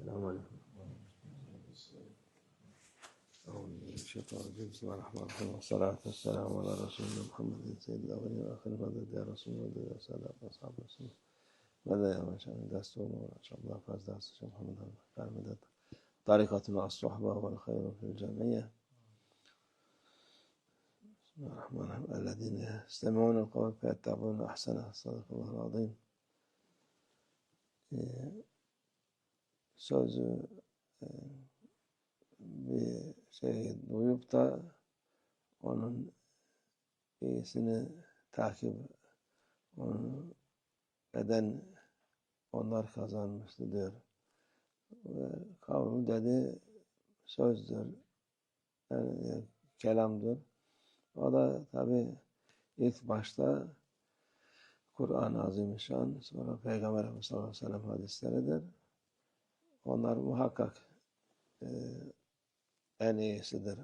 السلام عليكم الشيطان بسم الله الرحمن الرحيم والصلاة والسلام على رسولنا محمد سيد الأولين والآخرين مدد يا رسول الله مدد يا سادة أصحاب رسول الله مدد يا مشان دستور إن شاء الله فاز دست محمد كان مدد طريقتنا الصحبة والخير في الجميع بسم الله الرحمن الرحيم الذين يستمعون القول فيتبعون أحسنه صدق الله العظيم sözü e, bir şey duyup da onun iyisini takip onu eden onlar kazanmıştı diyor. Ve kavlu dedi sözdür. Yani kelamdır. O da tabi ilk başta Kur'an-ı Azimüşşan, sonra Peygamber Efendimiz sallallahu aleyhi ve sellem hadisleridir. Onlar muhakkak e, en iyisidir.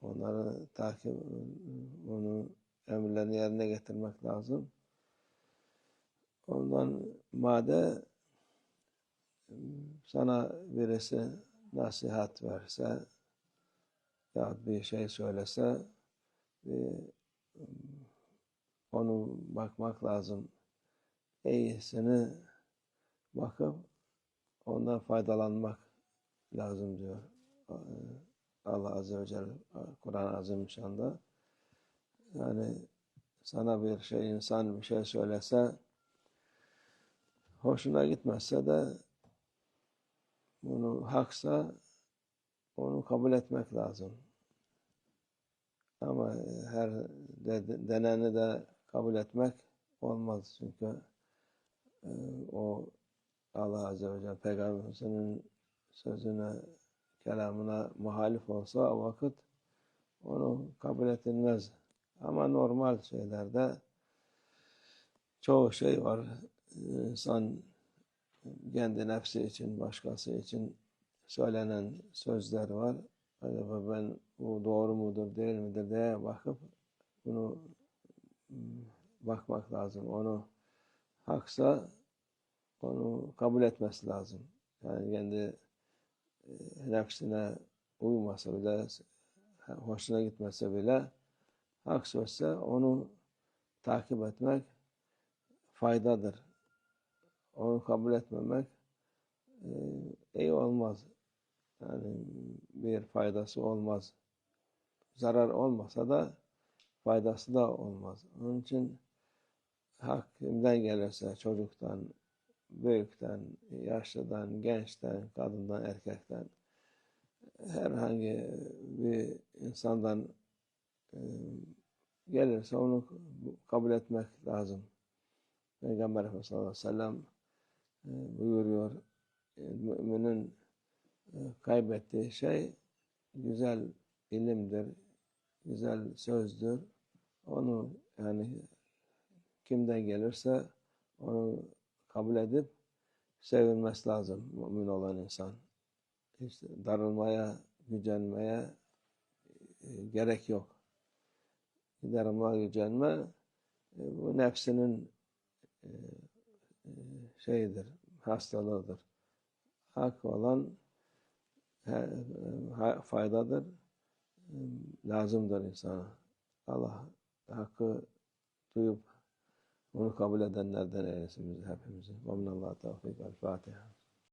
Onları takip, onu emirlerini yerine getirmek lazım. Ondan made sana birisi nasihat verse ya bir şey söylese bir, onu bakmak lazım. İyisini bakıp ondan faydalanmak lazım diyor. Allah Azze ve Celle Kur'an-ı Azimüşşan'da. Yani sana bir şey, insan bir şey söylese hoşuna gitmezse de bunu haksa onu kabul etmek lazım. Ama her de, deneni de kabul etmek olmaz. Çünkü e, o Allah Azze ve Celle Peygamberimizin sözüne, kelamına muhalif olsa o vakit onu kabul edilmez. Ama normal şeylerde çoğu şey var. İnsan kendi nefsi için, başkası için söylenen sözler var. Acaba ben bu doğru mudur, değil midir diye bakıp bunu bakmak lazım. Onu haksa onu kabul etmesi lazım. Yani kendi e, nefsine uymasa bile, hoşuna gitmese bile hak sözse onu takip etmek faydadır. Onu kabul etmemek e, iyi olmaz. Yani bir faydası olmaz. Zarar olmasa da faydası da olmaz. Onun için hak kimden gelirse çocuktan, büyükten, yaşlıdan, gençten, kadından, erkekten herhangi bir insandan e, gelirse onu kabul etmek lazım. Peygamber Efendimiz sallallahu aleyhi ve sellem e, buyuruyor e, müminin kaybettiği şey güzel ilimdir, güzel sözdür. Onu yani kimden gelirse onu kabul edip sevilmesi lazım mümin olan insan. İşte darılmaya, gücenmeye e, gerek yok. Darılma, gücenme e, bu nefsinin e, şeyidir, hastalığıdır. Hak olan faydadır, lazımdır insana. Allah hakkı duyup onu kabul edenlerden eylesin bizi hepimizi. Ve minallah tevfik. El Fatiha.